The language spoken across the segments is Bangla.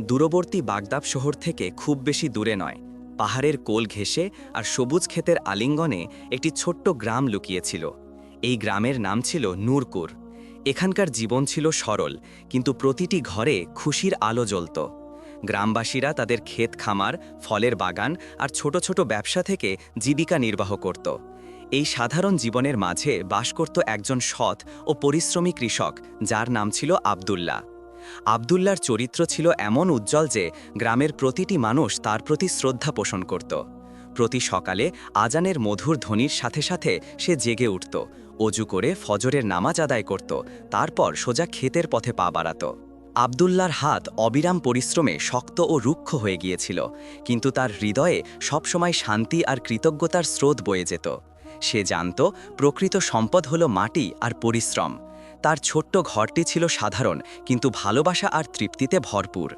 দূরবর্তী বাগদাব শহর থেকে খুব বেশি দূরে নয়। পাহাড়ের কোল ঘেঁষে আর সবুজ ক্ষেতের আলিঙ্গনে একটি ছোট্ট গ্রাম লুকিয়েছিল। এই গ্রামের নাম ছিল নূরকুর। এখানকার জীবন ছিল সরল, কিন্তু প্রতিটি ঘরে খুশির আলো জ্বলত। গ্রামবাসীরা তাদের ক্ষেত খামার, ফলের বাগান আর ছোট ছোট ব্যবসা থেকে জীবিকা নির্বাহ করত। এই সাধারণ জীবনের মাঝে বাস করত একজন সৎ ও পরিশ্রমী কৃষক, যার নাম ছিল আবদুল্লাহ। আবদুল্লার চরিত্র ছিল এমন উজ্জ্বল যে গ্রামের প্রতিটি মানুষ তার প্রতি শ্রদ্ধা পোষণ করত। প্রতি সকালে আজানের মধুর ধ্বনির সাথে সাথে সে জেগে উঠত, অজু করে ফজরের নামাজ আদায় করত, তারপর সোজা ক্ষেতের পথে পা বাড়াত। আবদুল্লার হাত অবিরাম পরিশ্রমে শক্ত ও রুক্ষ হয়ে গিয়েছিল, কিন্তু তার হৃদয়ে সবসময় শান্তি আর কৃতজ্ঞতার স্রোত বয়ে যেত। সে জানত, প্রকৃত সম্পদ হল মাটি আর পরিশ্রম। তার ছোট্ট ঘরটি ছিল সাধারণ, কিন্তু ভালোবাসা আর তৃপ্তিতে ভরপুর।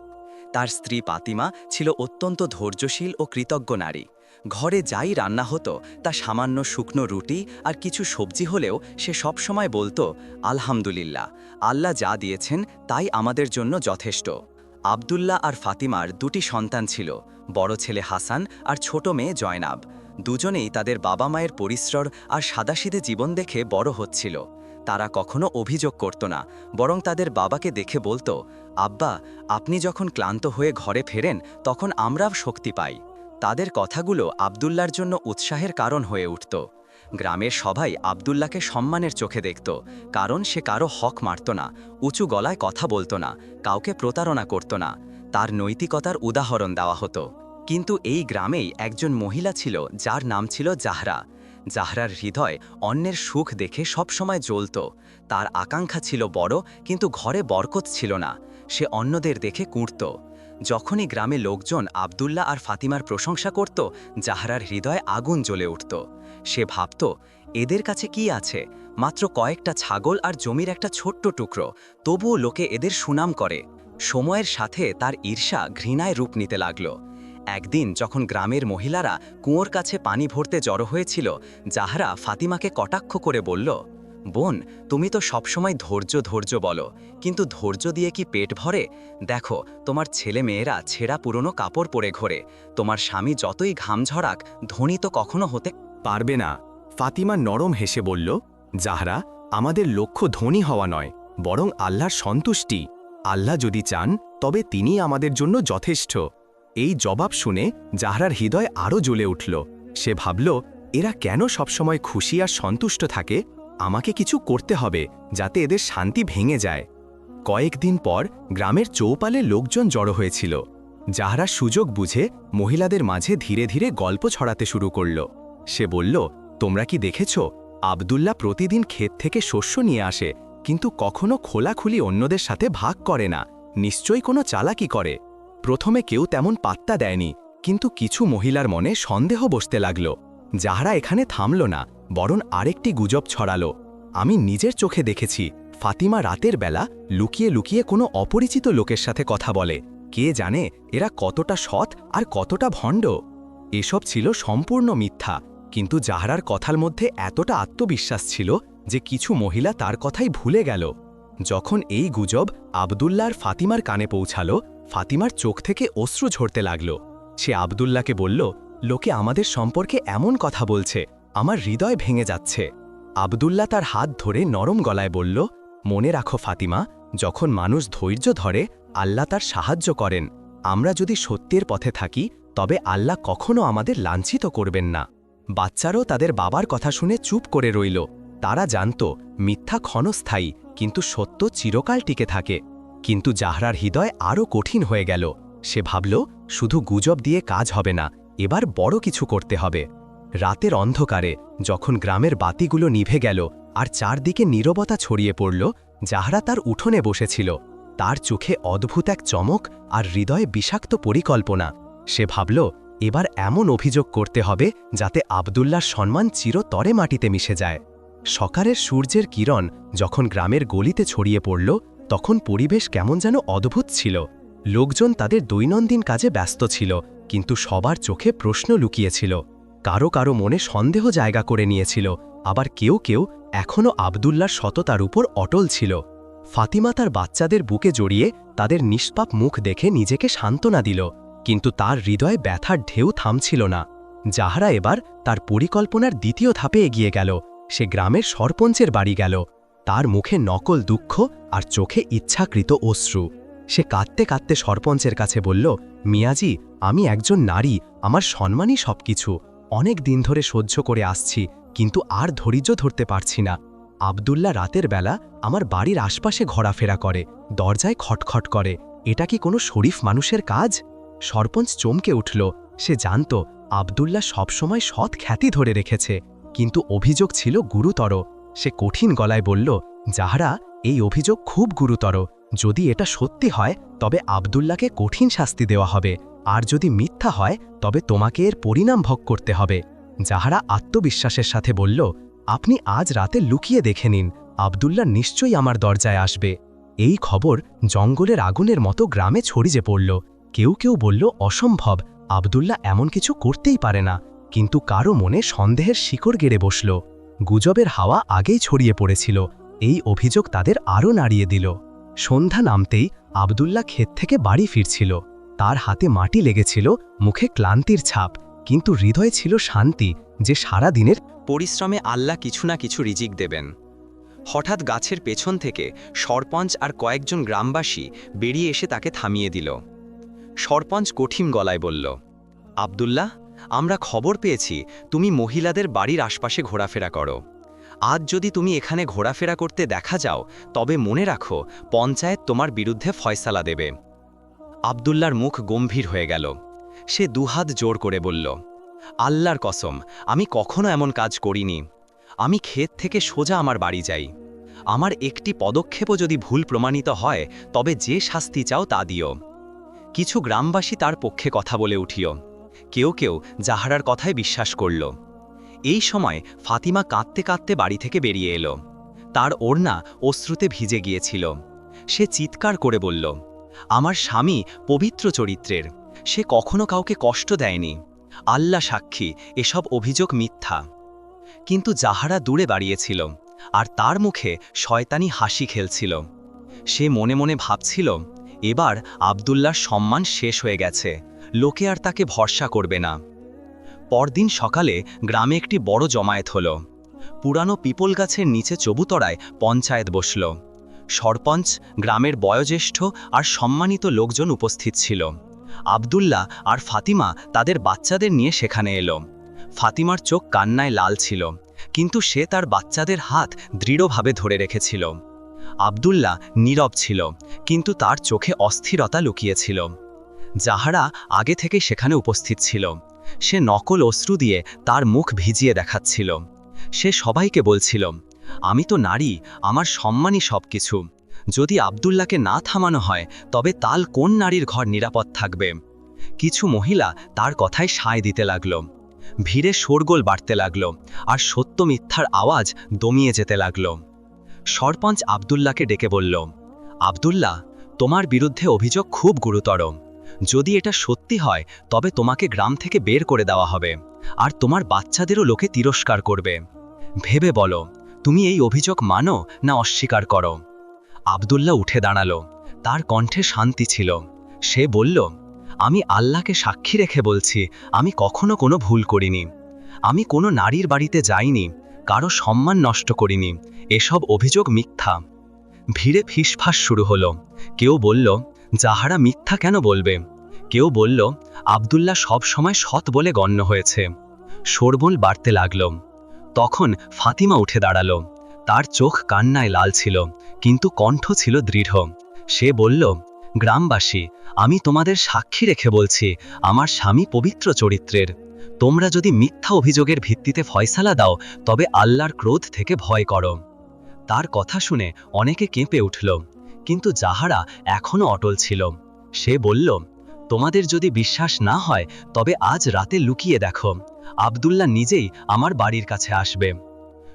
তার স্ত্রী পাতিমা ছিল অত্যন্ত ধৈর্যশীল ও কৃতজ্ঞ নারী। ঘরে যাই রান্না হতো, তা সামান্য শুকনো রুটি আর কিছু সবজি হলেও সে সবসময় বলতো, আলহামদুলিল্লাহ, আল্লাহ যা দিয়েছেন তাই আমাদের জন্য যথেষ্ট। আবদুল্লাহ আর ফাতিমার দুটি সন্তান ছিল, বড় ছেলে হাসান আর ছোট মেয়ে জয়নাব। দুজনেই তাদের বাবা মায়ের পরিশ্রর আর সাদাসিধে জীবন দেখে বড় হচ্ছিল। তারা কখনো অভিযোগ করত না, বরং তাদের বাবাকে দেখে বলতো, আব্বা, আপনি যখন ক্লান্ত হয়ে ঘরে ফেরেন, তখন আমরাও শক্তি পাই। তাদের কথাগুলো আবদুল্লার জন্য উৎসাহের কারণ হয়ে উঠত। গ্রামের সবাই আবদুল্লাকে সম্মানের চোখে দেখত, কারণ সে কারও হক মারত না, উঁচু গলায় কথা বলতো না, কাউকে প্রতারণা করত না। তার নৈতিকতার উদাহরণ দেওয়া হতো। কিন্তু এই গ্রামেই একজন মহিলা ছিল, যার নাম ছিল জাহরা। জাহরার হৃদয় অন্যের সুখ দেখে সবসময় জ্বলত। তার আকাঙ্ক্ষা ছিল বড়, কিন্তু ঘরে বরকত ছিল না। সে অন্যদের দেখে কুঁড়ত। যখনই গ্রামে লোকজন আবদুল্লাহ আর ফাতিমার প্রশংসা করত জাহরার হৃদয়ে আগুন জ্বলে উঠত। সে ভাবত, এদের কাছে কি আছে? মাত্র কয়েকটা ছাগল আর জমির একটা ছোট্ট টুকরো। তবুও লোকে এদের সুনাম করে। সময়ের সাথে তার ঈর্ষা ঘৃণায় রূপ নিতে লাগল। একদিন যখন গ্রামের মহিলারা কুঁয়োর কাছে পানি ভরতে জড়ো হয়েছিল, জাহরা ফাতিমাকে কটাক্ষ করে বলল, বোন, তুমি তো সবসময় ধৈর্য ধৈর্য বলো, কিন্তু ধৈর্য দিয়ে কি পেট ভরে? দেখো, তোমার ছেলে মেয়েরা ছেঁড়া পুরনো কাপড় পরে ঘোরে, তোমার স্বামী যতই ঘাম ঝরাক, ধনী তো কখনো হতে পারবে না। ফাতিমা নরম হেসে বলল, জাহরা, আমাদের লক্ষ্য ধনী হওয়া নয়, বরং আল্লাহর সন্তুষ্টি। আল্লাহ যদি চান, তবে তিনি আমাদের জন্য যথেষ্ট। এই জবাব শুনে জাহরার হৃদয় আরও জ্বলে উঠল। সে ভাবল, এরা কেন সবসময় খুশি আর সন্তুষ্ট থাকে? আমাকে কিছু করতে হবে যাতে এদের শান্তি ভেঙে যায়। কয়েকদিন পর গ্রামের চৌপালে লোকজন জড়ো হয়েছিল। যাহারা সুযোগ বুঝে মহিলাদের মাঝে ধীরে ধীরে গল্প ছড়াতে শুরু করল। সে বলল, তোমরা কি দেখেছ? আবদুল্লাহ প্রতিদিন ক্ষেত থেকে শস্য নিয়ে আসে, কিন্তু কখনো খোলাখুলি অন্যদের সাথে ভাগ করে না। নিশ্চয়ই কোনো চালাকি করে। প্রথমে কেউ তেমন পাত্তা দেয়নি, কিন্তু কিছু মহিলার মনে সন্দেহ বসতে লাগল। যাহারা এখানে থামল না, বরং আরেকটি গুজব ছড়ালো। আমি নিজের চোখে দেখেছি, ফাতিমা রাতের বেলা লুকিয়ে লুকিয়ে কোনো অপরিচিত লোকের সাথে কথা বলে। কে জানে এরা কতটা সৎ আর কতটা ভণ্ড? এসব ছিল সম্পূর্ণ মিথ্যা, কিন্তু জাহারার কথার মধ্যে এতটা আত্মবিশ্বাস ছিল যে কিছু মহিলা তার কথাই ভুলে গেল। যখন এই গুজব আবদুল্লার ফাতিমার কানে পৌঁছালো ফাতিমার চোখ থেকে অশ্রু ঝরতে লাগল। সে আবদুল্লাকে বলল, লোকে আমাদের সম্পর্কে এমন কথা বলছে, আমার হৃদয় ভেঙে যাচ্ছে। আবদুল্লা তার হাত ধরে নরম গলায় বলল, মনে রাখো ফাতিমা, যখন মানুষ ধৈর্য ধরে, আল্লাহ তার সাহায্য করেন। আমরা যদি সত্যের পথে থাকি, তবে আল্লাহ কখনো আমাদের লাঞ্ছিত করবেন না। বাচ্চারও তাদের বাবার কথা শুনে চুপ করে রইল। তারা জানত, মিথ্যা ক্ষণস্থায়ী, কিন্তু সত্য চিরকাল টিকে থাকে। কিন্তু জাহরার হৃদয় আরও কঠিন হয়ে গেল। সে ভাবল, শুধু গুজব দিয়ে কাজ হবে না, এবার বড় কিছু করতে হবে। রাতের অন্ধকারে, যখন গ্রামের বাতিগুলো নিভে গেল আর চারদিকে নীরবতা ছড়িয়ে পড়ল যাহারা তার উঠোনে বসেছিল। তার চোখে অদ্ভুত এক চমক আর হৃদয়ে বিষাক্ত পরিকল্পনা। সে ভাবল, এবার এমন অভিযোগ করতে হবে যাতে আবদুল্লার সম্মান চিরতরে মাটিতে মিশে যায়। সকালের সূর্যের কিরণ যখন গ্রামের গলিতে ছড়িয়ে পড়ল তখন পরিবেশ কেমন যেন অদ্ভুত ছিল। লোকজন তাদের দৈনন্দিন কাজে ব্যস্ত ছিল, কিন্তু সবার চোখে প্রশ্ন লুকিয়েছিল। কারও কারও মনে সন্দেহ জায়গা করে নিয়েছিল, আবার কেউ কেউ এখনও আবদুল্লার সততার উপর অটল ছিল। ফাতিমা তার বাচ্চাদের বুকে জড়িয়ে তাদের নিষ্পাপ মুখ দেখে নিজেকে সান্ত্বনা দিল, কিন্তু তার হৃদয়ে ব্যথার ঢেউ থামছিল না। যাহারা এবার তার পরিকল্পনার দ্বিতীয় ধাপে এগিয়ে গেল, সে গ্রামের সরপঞ্চের বাড়ি গেল। তার মুখে নকল দুঃখ আর চোখে ইচ্ছাকৃত অশ্রু। সে কাঁদতে কাঁদতে সরপঞ্চের কাছে বলল, মিয়াজি, আমি একজন নারী, আমার সম্মানই সবকিছু। অনেক দিন ধরে সহ্য করে আসছি, কিন্তু আর ধৈর্য ধরতে পারছি না। আবদুল্লা রাতের বেলা আমার বাড়ির আশপাশে ঘোরাফেরা করে, দরজায় খটখট করে। এটা কি কোনো শরীফ মানুষের কাজ? সরপঞ্চ চমকে উঠল। সে জানত আবদুল্লা সবসময় সৎ খ্যাতি ধরে রেখেছে, কিন্তু অভিযোগ ছিল গুরুতর। সে কঠিন গলায় বলল, যাহারা এই অভিযোগ খুব গুরুতর। যদি এটা সত্যি হয়, তবে আবদুল্লাকে কঠিন শাস্তি দেওয়া হবে। আর যদি মিথ্যা হয়, তবে তোমাকে এর পরিণাম ভোগ করতে হবে। যাহারা আত্মবিশ্বাসের সাথে বলল, আপনি আজ রাতে লুকিয়ে দেখে নিন আবদুল্লা নিশ্চয়ই আমার দরজায় আসবে। এই খবর জঙ্গলের আগুনের মতো গ্রামে ছড়িয়ে পড়ল। কেউ কেউ বলল, অসম্ভব আবদুল্লা এমন কিছু করতেই পারে না। কিন্তু কারও মনে সন্দেহের শিকড় গেড়ে বসল। গুজবের হাওয়া আগেই ছড়িয়ে পড়েছিল। এই অভিযোগ তাদের আরও নাড়িয়ে দিল। সন্ধ্যা নামতেই আবদুল্লা ক্ষেত থেকে বাড়ি ফিরছিল। তার হাতে মাটি লেগেছিল, মুখে ক্লান্তির ছাপ, কিন্তু হৃদয়ে ছিল শান্তি যে সারা দিনের পরিশ্রমে আল্লাহ কিছু না কিছু রিজিক দেবেন। হঠাৎ গাছের পেছন থেকে সরপঞ্চ আর কয়েকজন গ্রামবাসী বেরিয়ে এসে তাকে থামিয়ে দিল। সরপঞ্চ কঠিন গলায় বলল, আবদুল্লাহ আমরা খবর পেয়েছি, তুমি মহিলাদের বাড়ির আশপাশে ঘোরাফেরা করো। আজ যদি তুমি এখানে ঘোরাফেরা করতে দেখা যাও, তবে মনে রাখো, পঞ্চায়েত তোমার বিরুদ্ধে ফয়সালা দেবে। আবদুল্লার মুখ গম্ভীর হয়ে গেল। সে দুহাত জোর করে বলল, আল্লাহর কসম, আমি কখনো এমন কাজ করিনি। আমি ক্ষেত থেকে সোজা আমার বাড়ি যাই। আমার একটি পদক্ষেপও যদি ভুল প্রমাণিত হয়, তবে যে শাস্তি চাও তা দিও। কিছু গ্রামবাসী তার পক্ষে কথা বলে উঠিও। কেউ কেউ জাহারার কথায় বিশ্বাস করল। এই সময় ফাতিমা কাঁদতে কাঁদতে বাড়ি থেকে বেরিয়ে এলো। তার ওড়না অশ্রুতে ভিজে গিয়েছিল। সে চিৎকার করে বলল, আমার স্বামী পবিত্র চরিত্রের। সে কখনো কাউকে কষ্ট দেয়নি। আল্লাহ সাক্ষী, এসব অভিযোগ মিথ্যা কিন্তু যাহারা দূরে বাড়িয়েছিল আর তার মুখে শয়তানি হাসি খেলছিল। সে মনে মনে ভাবছিল, এবার আবদুল্লার সম্মান শেষ হয়ে গেছে। লোকে আর তাকে ভরসা করবে না। পরদিন সকালে গ্রামে একটি বড় জমায়েত হল। পুরানো পিপল গাছের নিচে চবুতরায় পঞ্চায়েত বসল। সরপঞ্চ, গ্রামের বয়োজ্যেষ্ঠ আর সম্মানিত লোকজন উপস্থিত ছিল। আবদুল্লাহ আর ফাতিমা তাদের বাচ্চাদের নিয়ে সেখানে এলো। ফাতিমার চোখ কান্নায় লাল ছিল, কিন্তু সে তার বাচ্চাদের হাত দৃঢ়ভাবে ধরে রেখেছিল। আবদুল্লাহ নীরব ছিল, কিন্তু তার চোখে অস্থিরতা লুকিয়েছিল। যাহারা আগে থেকে সেখানে উপস্থিত ছিল। সে নকল অশ্রু দিয়ে তার মুখ ভিজিয়ে দেখাচ্ছিল। সে সবাইকে বলছিল, আমি তো নারী, আমার সম্মানই সব কিছু যদি আবদুল্লাকে না থামানো হয়, তবে তাল কোন নারীর ঘর নিরাপদ থাকবে? কিছু মহিলা তার কথায় সায় দিতে লাগল। ভিড়ে শোরগোল বাড়তে লাগল আর সত্য মিথ্যার আওয়াজ দমিয়ে যেতে লাগল। সরপঞ্চ আবদুল্লাকে ডেকে বলল, আবদুল্লাহ, তোমার বিরুদ্ধে অভিযোগ খুব গুরুতর। যদি এটা সত্যি হয়, তবে তোমাকে গ্রাম থেকে বের করে দেওয়া হবে, আর তোমার বাচ্চাদেরও লোকে তিরস্কার করবে। ভেবে বলো, তুমি এই অভিযোগ মানো না অস্বীকার করো? আবদুল্লাহ উঠে দাঁড়াল, তার কণ্ঠে শান্তি ছিল। সে বলল, আমি আল্লাহকে সাক্ষী রেখে বলছি, আমি কখনো কোনো ভুল করিনি। আমি কোনো নারীর বাড়িতে যাইনি, কারও সম্মান নষ্ট করিনি, এসব অভিযোগ মিথ্যা। ভিড়ে ফিসফাস শুরু হলো। কেউ বলল যাহারা মিথ্যা কেন বলবে? কেউ বলল, আবদুল্লাহ সব সময় সৎ বলে গণ্য হয়েছে। শোরবোল বাড়তে লাগল। তখন ফাতিমা উঠে দাঁড়াল। তার চোখ কান্নায় লাল ছিল, কিন্তু কণ্ঠ ছিল দৃঢ়। সে বলল, গ্রামবাসী, আমি তোমাদের সাক্ষী রেখে বলছি, আমার স্বামী পবিত্র চরিত্রের। তোমরা যদি মিথ্যা অভিযোগের ভিত্তিতে ফয়সালা দাও, তবে আল্লাহর ক্রোধ থেকে ভয় করো তার কথা শুনে অনেকে কেঁপে উঠল। কিন্তু যাহারা এখনও অটল ছিল, সে বলল, তোমাদের যদি বিশ্বাস না হয়, তবে আজ রাতে লুকিয়ে দেখো, আবদুল্লাহ নিজেই আমার বাড়ির কাছে আসবে।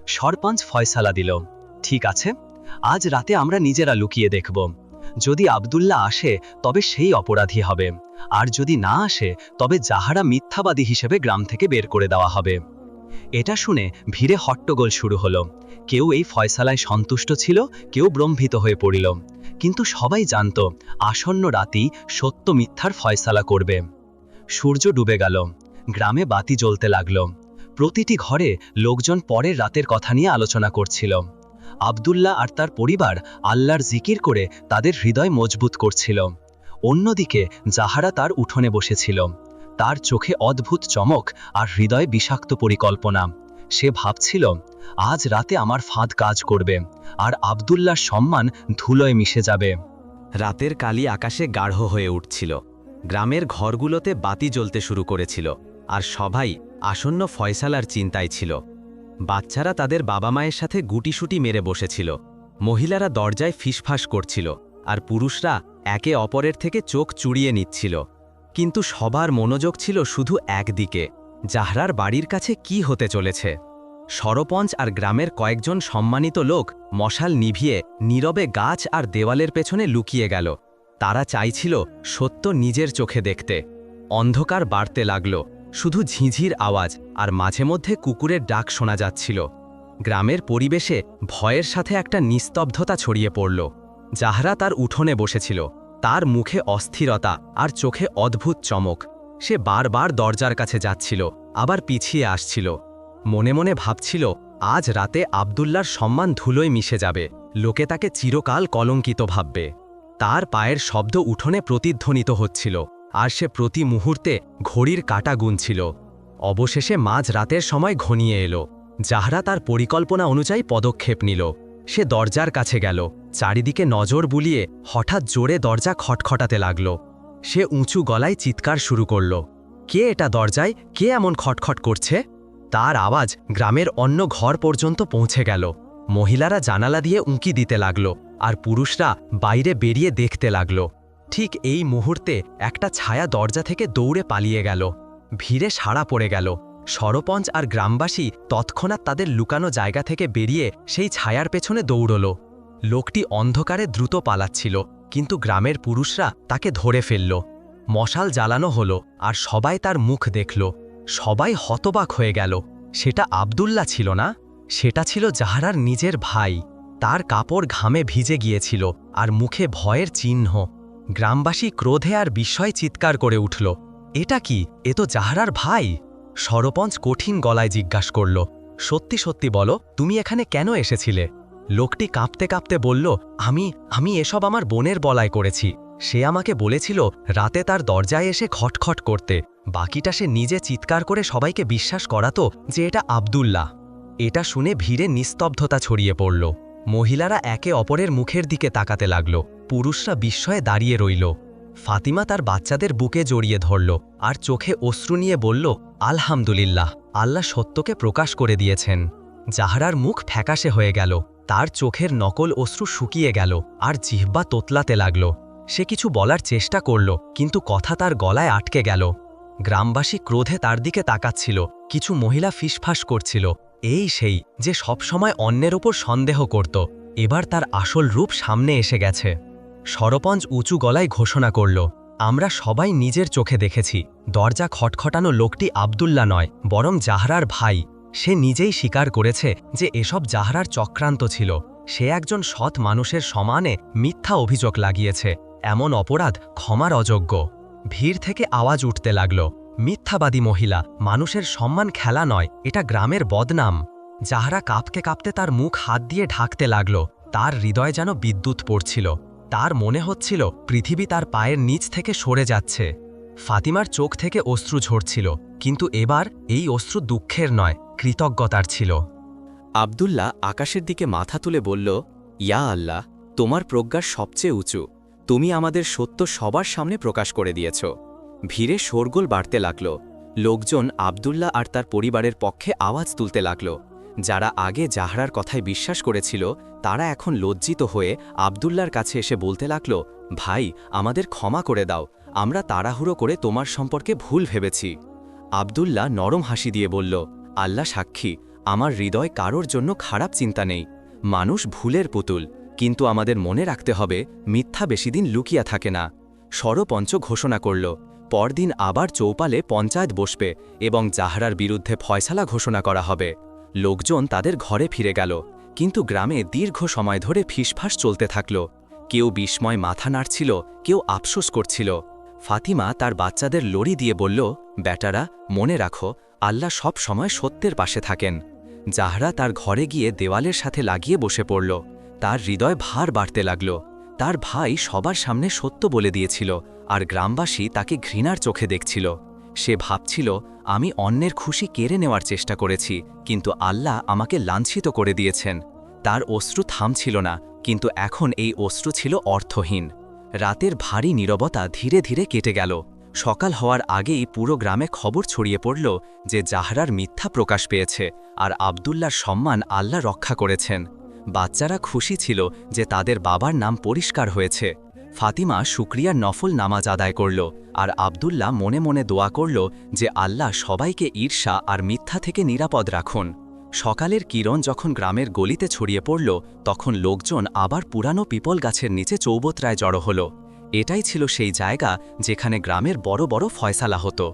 সরপঞ্চ ফয়সালা দিল, ঠিক আছে, আজ রাতে আমরা নিজেরা লুকিয়ে দেখব। যদি আবদুল্লাহ আসে, তবে সেই অপরাধী হবে। আর যদি না আসে, তবে যাহারা মিথ্যাবাদী হিসেবে গ্রাম থেকে বের করে দেওয়া হবে। এটা শুনে ভিড়ে হট্টগোল শুরু হলো। কেউ এই ফয়সালায় সন্তুষ্ট ছিল, কেউ ব্রহ্মিত হয়ে পড়িল। কিন্তু সবাই জানত, আসন্ন রাতি সত্য মিথ্যার ফয়সালা করবে। সূর্য ডুবে গেল, গ্রামে বাতি জ্বলতে লাগল। প্রতিটি ঘরে লোকজন পরের রাতের কথা নিয়ে আলোচনা করছিল। আবদুল্লাহ আর তার পরিবার আল্লাহর জিকির করে তাদের হৃদয় মজবুত করছিল। অন্যদিকে জাহারা তার উঠোনে বসেছিল। তার চোখে অদ্ভুত চমক আর হৃদয় বিষাক্ত পরিকল্পনা। সে ভাবছিল, আজ রাতে আমার ফাঁদ কাজ করবে আর আবদুল্লার সম্মান ধুলোয় মিশে যাবে। রাতের কালি আকাশে গাঢ় হয়ে উঠছিল। গ্রামের ঘরগুলোতে বাতি জ্বলতে শুরু করেছিল আর সবাই আসন্ন ফয়সালার চিন্তায় ছিল। বাচ্চারা তাদের বাবা মায়ের সাথে গুটিসুটি মেরে বসেছিল। মহিলারা দরজায় ফিসফাস করছিল আর পুরুষরা একে অপরের থেকে চোখ চুড়িয়ে নিচ্ছিল। কিন্তু সবার মনোযোগ ছিল শুধু একদিকে। জাহরার বাড়ির কাছে কি হতে চলেছে? সরপঞ্চ আর গ্রামের কয়েকজন সম্মানিত লোক মশাল নিভিয়ে নীরবে গাছ আর দেওয়ালের পেছনে লুকিয়ে গেল। তারা চাইছিল সত্য নিজের চোখে দেখতে। অন্ধকার বাড়তে লাগল। শুধু ঝিঁঝির আওয়াজ আর মাঝে মধ্যে কুকুরের ডাক শোনা যাচ্ছিল। গ্রামের পরিবেশে ভয়ের সাথে একটা নিস্তব্ধতা ছড়িয়ে পড়ল। জাহরা তার উঠোনে বসেছিল। তার মুখে অস্থিরতা আর চোখে অদ্ভুত চমক। সে বারবার দরজার কাছে যাচ্ছিল, আবার পিছিয়ে আসছিল। মনে মনে ভাবছিল, আজ রাতে আবদুল্লার সম্মান ধুলোয় মিশে যাবে, লোকে তাকে চিরকাল কলঙ্কিত ভাববে। তার পায়ের শব্দ উঠোনে প্রতিধ্বনিত হচ্ছিল, আর সে প্রতি মুহূর্তে ঘড়ির কাটা গুনছিল। অবশেষে মাঝ রাতের সময় ঘনিয়ে এলো। জাহরা তার পরিকল্পনা অনুযায়ী পদক্ষেপ নিল। সে দরজার কাছে গেল, চারিদিকে নজর বুলিয়ে হঠাৎ জোরে দরজা খটখটাতে লাগল। সে উঁচু গলায় চিৎকার শুরু করল। কে এটা দরজায়? কে এমন খটখট করছে? তার আওয়াজ গ্রামের অন্য ঘর পর্যন্ত পৌঁছে গেল। মহিলারা জানালা দিয়ে উঁকি দিতে লাগল আর পুরুষরা বাইরে বেরিয়ে দেখতে লাগল। ঠিক এই মুহূর্তে একটা ছায়া দরজা থেকে দৌড়ে পালিয়ে গেল। ভিড়ে সাড়া পড়ে গেল। সরপঞ্চ আর গ্রামবাসী তৎক্ষণাৎ তাদের লুকানো জায়গা থেকে বেরিয়ে সেই ছায়ার পেছনে দৌড়ল। লোকটি অন্ধকারে দ্রুত পালাচ্ছিল। কিন্তু গ্রামের পুরুষরা তাকে ধরে ফেলল। মশাল জ্বালানো হলো আর সবাই তার মুখ দেখল। সবাই হতবাক হয়ে গেল। সেটা আবদুল্লা ছিল না, সেটা ছিল জাহারার নিজের ভাই। তার কাপড় ঘামে ভিজে গিয়েছিল আর মুখে ভয়ের চিহ্ন। গ্রামবাসী ক্রোধে আর বিস্ময় চিৎকার করে উঠল, এটা কি? এ তো জাহারার ভাই? সরপঞ্চ কঠিন গলায় জিজ্ঞাসা করল, সত্যি সত্যি বলো, তুমি এখানে কেন এসেছিলে? লোকটি কাঁপতে কাঁপতে বলল, আমি আমি এসব আমার বোনের বলায় করেছি। সে আমাকে বলেছিল রাতে তার দরজায় এসে খটখট করতে। বাকিটা সে নিজে চিৎকার করে সবাইকে বিশ্বাস করাতো যে এটা আবদুল্লাহ। এটা শুনে ভিড়ে নিস্তব্ধতা ছড়িয়ে পড়ল। মহিলারা একে অপরের মুখের দিকে তাকাতে লাগল। পুরুষরা বিস্ময়ে দাঁড়িয়ে রইল। ফাতিমা তার বাচ্চাদের বুকে জড়িয়ে ধরল আর চোখে অশ্রু নিয়ে বলল, আলহামদুলিল্লাহ, আল্লাহ সত্যকে প্রকাশ করে দিয়েছেন। জাহরার মুখ ফ্যাকাশে হয়ে গেল। তার চোখের নকল অশ্রু শুকিয়ে গেল আর জিহ্বা তোতলাতে লাগল। সে কিছু বলার চেষ্টা করল, কিন্তু কথা তার গলায় আটকে গেল। গ্রামবাসী ক্রোধে তার দিকে তাকাচ্ছিল, কিছু মহিলা ফিসফাস করছিল, এই সেই, যে সবসময় অন্যের ওপর সন্দেহ করত, এবার তার আসল রূপ সামনে এসে গেছে। সরপঞ্চ উঁচু গলায় ঘোষণা করল, আমরা সবাই নিজের চোখে দেখেছি, দরজা খটখটানো লোকটি আবদুল্লা নয়, বরং জাহরার ভাই। সে নিজেই স্বীকার করেছে যে এসব জাহরার চক্রান্ত ছিল। সে একজন সৎ মানুষের সমানে মিথ্যা অভিযোগ লাগিয়েছে। এমন অপরাধ ক্ষমার অযোগ্য। ভিড় থেকে আওয়াজ উঠতে লাগল। মিথ্যাবাদী মহিলা, মানুষের সম্মান খেলা নয়, এটা গ্রামের বদনাম। যাহারা কাঁপতে কাঁপতে তার মুখ হাত দিয়ে ঢাকতে লাগল। তার হৃদয় যেন বিদ্যুৎ পড়ছিল। তার মনে হচ্ছিল পৃথিবী তার পায়ের নিচ থেকে সরে যাচ্ছে। ফাতিমার চোখ থেকে অশ্রু ঝরছিল। কিন্তু এবার এই অশ্রু দুঃখের নয়। কৃতজ্ঞতার ছিল। আবদুল্লাহ আকাশের দিকে মাথা তুলে বলল, ইয়া আল্লাহ, তোমার প্রজ্ঞার সবচেয়ে উঁচু। তুমি আমাদের সত্য সবার সামনে প্রকাশ করে দিয়েছ। ভিড়ে শোরগোল বাড়তে লাগল। লোকজন আবদুল্লাহ আর তার পরিবারের পক্ষে আওয়াজ তুলতে লাগল। যারা আগে জাহরার কথায় বিশ্বাস করেছিল, তারা এখন লজ্জিত হয়ে আবদুল্লার কাছে এসে বলতে লাগল, ভাই, আমাদের ক্ষমা করে দাও। আমরা তাড়াহুড়ো করে তোমার সম্পর্কে ভুল ভেবেছি। আবদুল্লাহ নরম হাসি দিয়ে বলল আল্লাহ সাক্ষী, আমার হৃদয় কারোর জন্য খারাপ চিন্তা নেই। মানুষ ভুলের পুতুল, কিন্তু আমাদের মনে রাখতে হবে, মিথ্যা বেশিদিন লুকিয়া থাকে না। সরপঞ্চ ঘোষণা করল, পরদিন আবার চৌপালে পঞ্চায়েত বসবে এবং জাহরার বিরুদ্ধে ফয়সালা ঘোষণা করা হবে। লোকজন তাদের ঘরে ফিরে গেল, কিন্তু গ্রামে দীর্ঘ সময় ধরে ফিসফাস চলতে থাকল। কেউ বিস্ময় মাথা নাড়ছিল, কেউ আফসোস করছিল। ফাতিমা তার বাচ্চাদের লড়ি দিয়ে বলল, বেটারা, মনে রাখো, আল্লাহ সব সময় সত্যের পাশে থাকেন। জাহরা তার ঘরে গিয়ে দেওয়ালের সাথে লাগিয়ে বসে পড়ল। তার হৃদয় ভার বাড়তে লাগল। তার ভাই সবার সামনে সত্য বলে দিয়েছিল আর গ্রামবাসী তাকে ঘৃণার চোখে দেখছিল। সে ভাবছিল, আমি অন্যের খুশি কেড়ে নেওয়ার চেষ্টা করেছি, কিন্তু আল্লাহ আমাকে লাঞ্ছিত করে দিয়েছেন। তার অশ্রু থামছিল না, কিন্তু এখন এই অশ্রু ছিল অর্থহীন। রাতের ভারী নীরবতা ধীরে ধীরে কেটে গেল। সকাল হওয়ার আগেই পুরো গ্রামে খবর ছড়িয়ে পড়ল যে জাহরার মিথ্যা প্রকাশ পেয়েছে আর আবদুল্লার সম্মান আল্লাহ রক্ষা করেছেন। বাচ্চারা খুশি ছিল যে তাদের বাবার নাম পরিষ্কার হয়েছে। ফাতিমা শুক্রিয়ার নফল নামাজ আদায় করল আর আবদুল্লাহ মনে মনে দোয়া করল যে আল্লাহ সবাইকে ঈর্ষা আর মিথ্যা থেকে নিরাপদ রাখুন। সকালের কিরণ যখন গ্রামের গলিতে ছড়িয়ে পড়ল, তখন লোকজন আবার পুরানো পিপল গাছের নিচে চৌবতরায় জড়ো হল। এটাই ছিল সেই জায়গা যেখানে গ্রামের বড় বড় ফয়সালা হতো।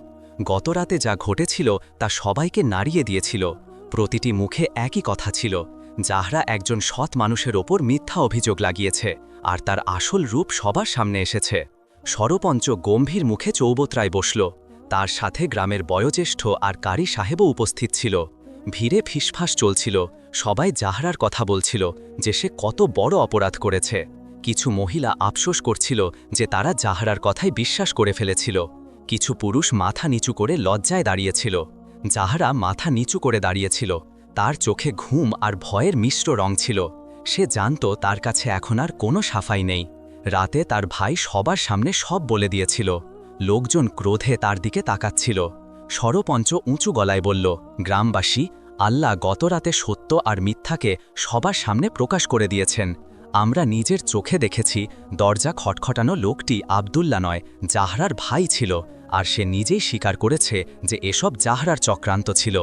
গতরাতে যা ঘটেছিল তা সবাইকে নাড়িয়ে দিয়েছিল। প্রতিটি মুখে একই কথা ছিল জাহরা একজন সৎ মানুষের ওপর মিথ্যা অভিযোগ লাগিয়েছে, আর তার আসল রূপ সবার সামনে এসেছে। সরপঞ্চ গম্ভীর মুখে চৌবতরায় বসল। তার সাথে গ্রামের বয়োজ্যেষ্ঠ আর কারি সাহেবও উপস্থিত ছিল। ভিড়ে ফিসফাস চলছিল। সবাই জাহরার কথা বলছিল যে সে কত বড় অপরাধ করেছে। কিছু মহিলা আফসোস করছিল যে তারা জাহরার কথাই বিশ্বাস করে ফেলেছিল। কিছু পুরুষ মাথা নিচু করে লজ্জায় দাঁড়িয়েছিল। জাহরা মাথা নিচু করে দাঁড়িয়েছিল। তার চোখে ঘুম আর ভয়ের মিশ্র রং ছিল। সে জানত তার কাছে এখন আর কোনো সাফাই নেই। রাতে তার ভাই সবার সামনে সব বলে দিয়েছিল। লোকজন ক্রোধে তার দিকে তাকাচ্ছিল। সরপঞ্চ উঁচু গলায় বলল, গ্রামবাসী, আল্লাহ গত রাতে সত্য আর মিথ্যাকে সবার সামনে প্রকাশ করে দিয়েছেন। আমরা নিজের চোখে দেখেছি, দরজা খটখটানো লোকটি আবদুল্লা নয়, জাহরার ভাই ছিল, আর সে নিজেই স্বীকার করেছে যে এসব জাহরার চক্রান্ত ছিল।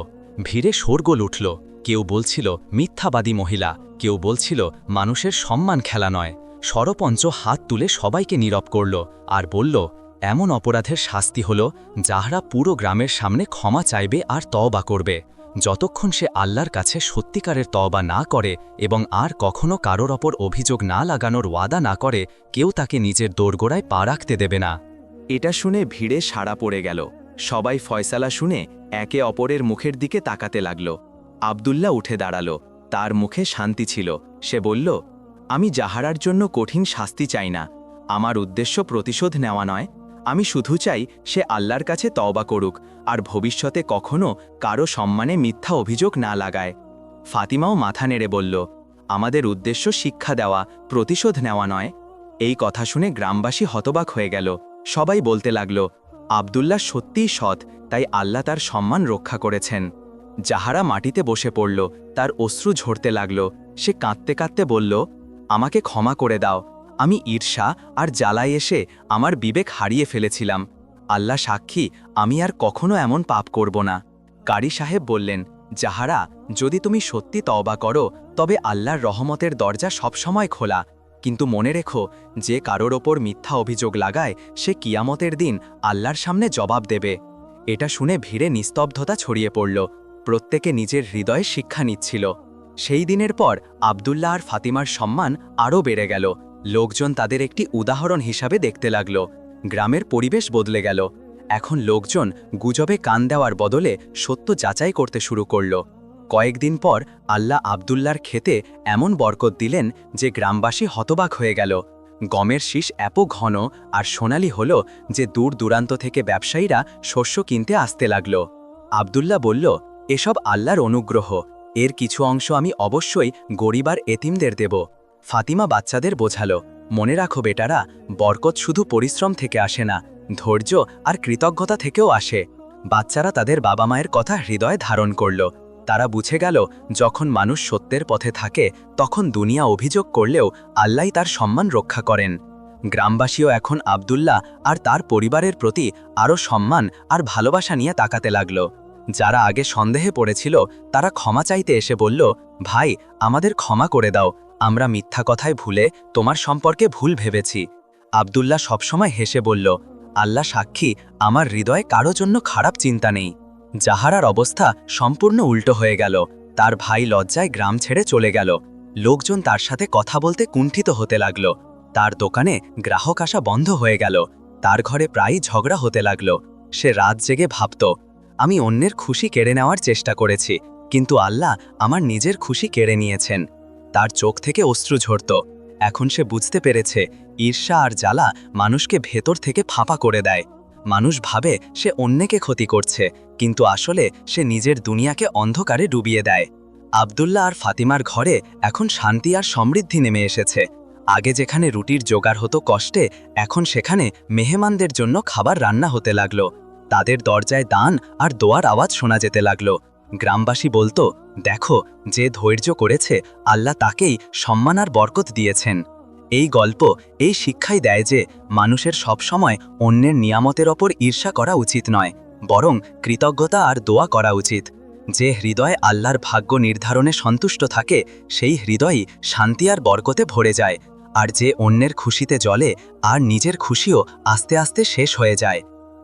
ভিড়ে শোরগোল উঠল, কেউ বলছিল, মিথ্যাবাদী মহিলা কেউ বলছিল, মানুষের সম্মান খেলা নয় সরপঞ্চ হাত তুলে সবাইকে নীরব করল, আর বলল এমন অপরাধের শাস্তি হল যাহারা পুরো গ্রামের সামনে ক্ষমা চাইবে আর তওবা করবে। যতক্ষণ সে আল্লাহর কাছে সত্যিকারের তওবা না করে এবং আর কখনও কারোর ওপর অভিযোগ না লাগানোর ওয়াদা না করে, কেউ তাকে নিজের দোরগোড়ায় পা রাখতে দেবে না। এটা শুনে ভিড়ে সাড়া পড়ে গেল। সবাই ফয়সালা শুনে একে অপরের মুখের দিকে তাকাতে লাগল। আবদুল্লাহ উঠে দাঁড়াল। তার মুখে শান্তি ছিল। সে বলল, আমি জাহারার জন্য কঠিন শাস্তি চাই না। আমার উদ্দেশ্য প্রতিশোধ নেওয়া নয়। আমি শুধু চাই সে আল্লাহর কাছে তওবা করুক, আর ভবিষ্যতে কখনো কারও সম্মানে মিথ্যা অভিযোগ না লাগায়। ফাতিমাও মাথা নেড়ে বলল, আমাদের উদ্দেশ্য শিক্ষা দেওয়া, প্রতিশোধ নেওয়া নয়। এই কথা শুনে গ্রামবাসী হতবাক হয়ে গেল। সবাই বলতে লাগল, আবদুল্লাহ সত্যিই সৎ, তাই আল্লাহ তার সম্মান রক্ষা করেছেন। যাহারা মাটিতে বসে পড়ল, তার অশ্রু ঝরতে লাগল। সে কাঁদতে কাঁদতে বলল, আমাকে ক্ষমা করে দাও আমি ঈর্ষা আর জ্বালায় এসে আমার বিবেক হারিয়ে ফেলেছিলাম। আল্লাহ সাক্ষী, আমি আর কখনো এমন পাপ করব না। কারি সাহেব বললেন যাহারা যদি তুমি সত্যি তওবা করো, তবে আল্লাহর রহমতের দরজা সবসময় খোলা। কিন্তু মনে রেখো, যে কারোর ওপর মিথ্যা অভিযোগ লাগায়, সে কিয়ামতের দিন আল্লাহর সামনে জবাব দেবে। এটা শুনে ভিড়ে নিস্তব্ধতা ছড়িয়ে পড়ল। প্রত্যেকে নিজের হৃদয়ে শিক্ষা নিচ্ছিল। সেই দিনের পর আবদুল্লাহ আর ফাতিমার সম্মান আরও বেড়ে গেল। লোকজন তাদের একটি উদাহরণ হিসাবে দেখতে লাগল। গ্রামের পরিবেশ বদলে গেল। এখন লোকজন গুজবে কান দেওয়ার বদলে সত্য যাচাই করতে শুরু করল। কয়েকদিন পর আল্লাহ আবদুল্লার খেতে এমন বরকত দিলেন যে গ্রামবাসী হতবাক হয়ে গেল। গমের শীষ এত ঘন আর সোনালি হল যে দূর দূরান্ত থেকে ব্যবসায়ীরা শস্য কিনতে আসতে লাগল। আবদুল্লাহ বলল, এসব আল্লাহর অনুগ্রহ। এর কিছু অংশ আমি অবশ্যই গরিবার এতিমদের দেব। ফাতিমা বাচ্চাদের বোঝালো, মনে রাখো বেটারা, বরকত শুধু পরিশ্রম থেকে আসে না, ধৈর্য আর কৃতজ্ঞতা থেকেও আসে। বাচ্চারা তাদের বাবা মায়ের কথা হৃদয়ে ধারণ করল। তারা বুঝে গেল, যখন মানুষ সত্যের পথে থাকে, তখন দুনিয়া অভিযোগ করলেও আল্লাহ তার সম্মান রক্ষা করেন। গ্রামবাসীও এখন আবদুল্লাহ আর তার পরিবারের প্রতি আরও সম্মান আর ভালোবাসা নিয়ে তাকাতে লাগল। যারা আগে সন্দেহে পড়েছিল, তারা ক্ষমা চাইতে এসে বলল, ভাই, আমাদের ক্ষমা করে দাও আমরা মিথ্যা কথায় ভুলে তোমার সম্পর্কে ভুল ভেবেছি। আবদুল্লাহ সবসময় হেসে বলল, আল্লাহ সাক্ষী, আমার হৃদয়ে কারও জন্য খারাপ চিন্তা নেই। জাহারার অবস্থা সম্পূর্ণ উল্টো হয়ে গেল। তার ভাই লজ্জায় গ্রাম ছেড়ে চলে গেল। লোকজন তার সাথে কথা বলতে কুণ্ঠিত হতে লাগল। তার দোকানে গ্রাহক আসা বন্ধ হয়ে গেল। তার ঘরে প্রায়ই ঝগড়া হতে লাগল। সে রাত জেগে ভাবত, আমি অন্যের খুশি কেড়ে নেওয়ার চেষ্টা করেছি, কিন্তু আল্লাহ আমার নিজের খুশি কেড়ে নিয়েছেন। তার চোখ থেকে অশ্রু ঝরত। এখন সে বুঝতে পেরেছে, ঈর্ষা আর জ্বালা মানুষকে ভেতর থেকে ফাঁপা করে দেয়। মানুষ ভাবে সে অন্যকে ক্ষতি করছে, কিন্তু আসলে সে নিজের দুনিয়াকে অন্ধকারে ডুবিয়ে দেয়। আবদুল্লাহ আর ফাতিমার ঘরে এখন শান্তি আর সমৃদ্ধি নেমে এসেছে। আগে যেখানে রুটির জোগাড় হতো কষ্টে, এখন সেখানে মেহমানদের জন্য খাবার রান্না হতে লাগল। তাদের দরজায় দান আর দোয়ার আওয়াজ শোনা যেতে লাগল। গ্রামবাসী বলতো, দেখো, যে ধৈর্য করেছে, আল্লাহ তাকেই সম্মান আর বরকত দিয়েছেন। এই গল্প এই শিক্ষাই দেয় যে, মানুষের সবসময় অন্যের নিয়ামতের ওপর ঈর্ষা করা উচিত নয়, বরং কৃতজ্ঞতা আর দোয়া করা উচিত। যে হৃদয়ে আল্লাহর ভাগ্য নির্ধারণে সন্তুষ্ট থাকে, সেই হৃদয়ই শান্তি আর বরকতে ভরে যায়, আর যে অন্যের খুশিতে জ্বলে, আর নিজের খুশিও আস্তে আস্তে শেষ হয়ে যায়।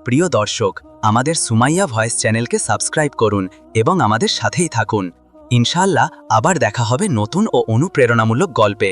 প্রিয় দর্শক, আমাদের সুমাইয়া ভয়েস চ্যানেলকে সাবস্ক্রাইব করুন এবং আমাদের সাথেই থাকুন। ইনশাল্লাহ আবার দেখা হবে নতুন ও অনুপ্রেরণামূলক গল্পে।